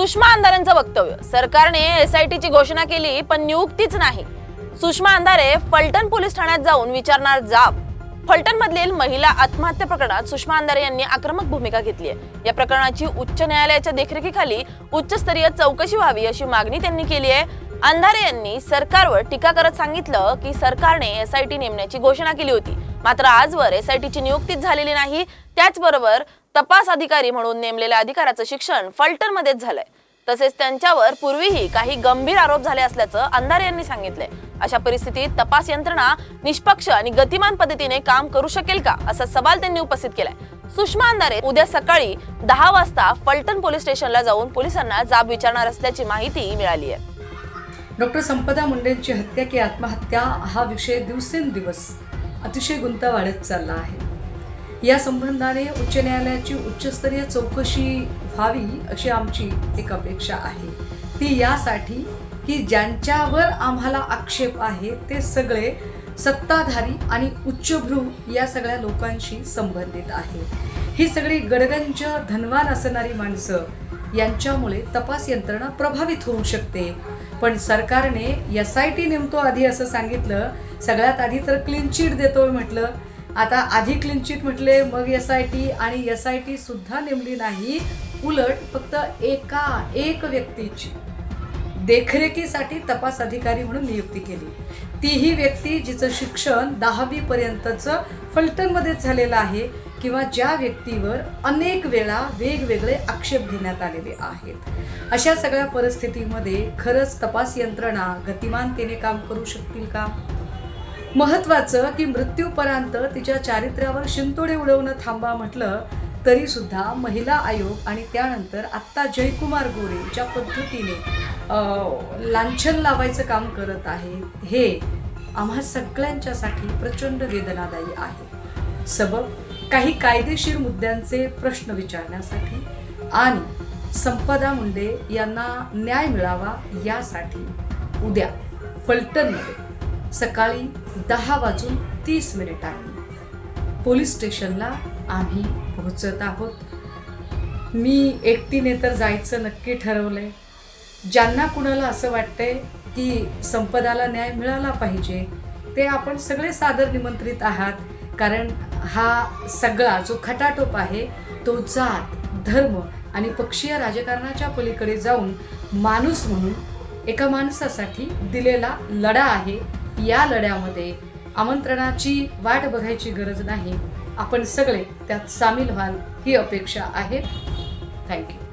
सुषमा अंधारेंचं वक्तव्य. सरकारने एसआयटीची घोषणा केली पण नियुक्तीच नाही. सुषमा अंधारे फलटण पोलीस ठाण्यात जाऊन विचारणार जाब. फलटण मधील महिला आत्महत्या प्रकरणात सुषमा अंधारे यांनी आक्रमक भूमिका घेतली आहे. या प्रकरणाची उच्च न्यायालयाच्या देखरेखीखाली उच्चस्तरीय चौकशी व्हावी अशी मागणी त्यांनी केली आहे. अंधारे यांनी सरकारवर टीका करत सांगितलं की सरकारने एसआयटी नेमण्याची घोषणा केली होती. मात्र आजवर एसआयटीची नियुक्तीच झालेली नाही. त्याचबरोबर तपास अधिकारी म्हणून नेमलेल्या अधिकाऱ्याचं शिक्षण फलटण मध्येच झालंय. तसेच त्यांच्यावर पूर्वीही काही गंभीर आरोप झाले असल्याचं अंधारे यांनी सांगितलंय. अशा परिस्थितीत तपास यंत्रणा निष्पक्ष आणि गतिमान पद्धतीने काम करू शकेल का असा सवाल त्यांनी उपस्थित केलाय. सुषमा अंधारे उद्या सकाळी दहा वाजता फलटण पोलीस स्टेशनला जाऊन पोलिसांना जाब विचारणार असल्याची माहिती मिळाली आहे डॉक्टर संपदा मुंडेंची हत्या की आत्महत्या हा विषय दिवसेंदिवस अतिशय गुंता वाढत चालला आहे. या संबंधाने उच्च न्यायालयाची उच्चस्तरीय चौकशी व्हावी अशी आमची एक अपेक्षा आहे. ती यासाठी की ज्यांच्यावर आम्हाला आक्षेप आहे ते सगळे सत्ताधारी आणि उच्चभ्रू या सगळ्या लोकांशी संबंधित आहे ही सगळी गडगंज धनवान असणारी माणसं यांच्यामुळे तपास यंत्रणा प्रभावित होऊ शकते. पण सरकारने एस आय टी नेमतो आधी असं सांगितलं सगळ्यात आधी तर क्लीन चीट देतोय म्हटलं आता आधी क्लिनचिट म्हटले मग एस आय टी आणि एस आय टी सुद्धा नेमली नाही. उलट फक्त एका एक व्यक्तीची देखरेखीसाठी तपास अधिकारी म्हणून नियुक्ती केली. तीही व्यक्ती जिचं शिक्षण दहावी पर्यंतचं फलटणमध्येच झालेलं आहे किंवा ज्या व्यक्तीवर अनेक वेळा वेगवेगळे आक्षेप घेण्यात आलेले आहेत. अशा सगळ्या परिस्थितीमध्ये खरंच तपास यंत्रणा गतिमानतेने काम करू शकतील का? महत्वाचं की मृत्यूपर्यंत तिच्या चारित्र्यावर शिंतोडे उडवणं थांबा म्हटलं तरी सुद्धा महिला आयोग आणि त्यानंतर आत्ता जयकुमार गोरे ज्या पद्धतीने लांछन लावायचं काम करत आहे हे आम्हा सगळ्यांच्यासाठी प्रचंड वेदनादायी आहे. सबब काही कायदेशीर मुद्द्यांचे प्रश्न विचारण्यासाठी आणि संपदा मुंडे यांना न्याय मिळावा यासाठी उद्या फलटणमध्ये सकाळी दहा वाजून तीस मिनिटांनी पोलीस स्टेशनला आम्ही पोहोचत आहोत. मी एकटीने तर जायचं नक्की ठरवलंय. ज्यांना कुणाला असं वाटतंय की संपदाला न्याय मिळाला पाहिजे ते आपण सगळे सादर निमंत्रित आहात. कारण हा सगळा जो खटाटोप आहे तो जात धर्म आणि पक्षीय राजकारणाच्या पलीकडे जाऊन माणूस म्हणून एका माणसासाठी दिलेला लढा आहे. या लढ्यामध्ये आमंत्रणाची वाट बघायची गरज नाही. आपण सगळे त्यात सामील व्हाल ही अपेक्षा आहे. थँक्यू.